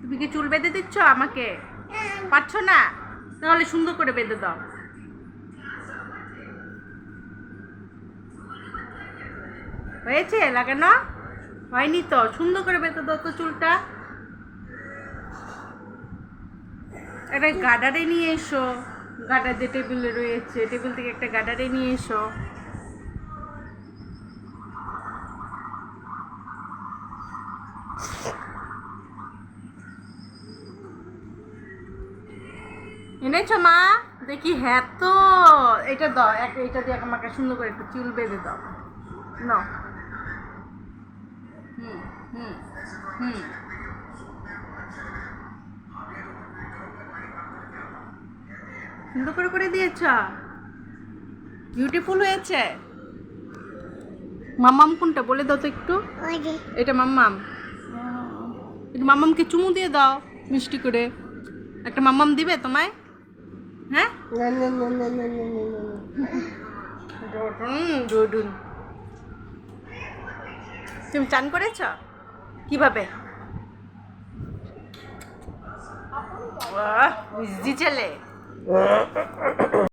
তুমি কি চুল বেঁধে দিচ্ছ আমাকে? পারছ না? তাহলে সুন্দর করে বেঁধে দাও। হয়েছে? লাগানো? হয়নি তো। সুন্দর করে বেঁধে দাও তো চুলটা। একটা গাডারে নিয়ে এসো। গাডার যে টেবিলে রয়েছে, টেবিল থেকে একটা গাডারে নিয়ে এসো। এনেছো মা দেখি হ্যাঁ তো এটা দাও এক এটা দিয়ে আমাকে সুন্দর করে একটু চুল বেঁধে দাও। নাও। হুম হুম হুম। সুন্দর করে করে দিয়েছ? বিউটিফুল হয়েছে। মাম্মাম কোনটা বলে দাও তো একটু। এটা মাম্মাম একটু মাম্মামকে চুমু দিয়ে দাও মিষ্টি করে। একটা মাম্মাম দিবে তোমায়? হ্যাঁ? ডুডুন। তুমি চান করেছ? কীভাবে? বুঝছি ছেলে।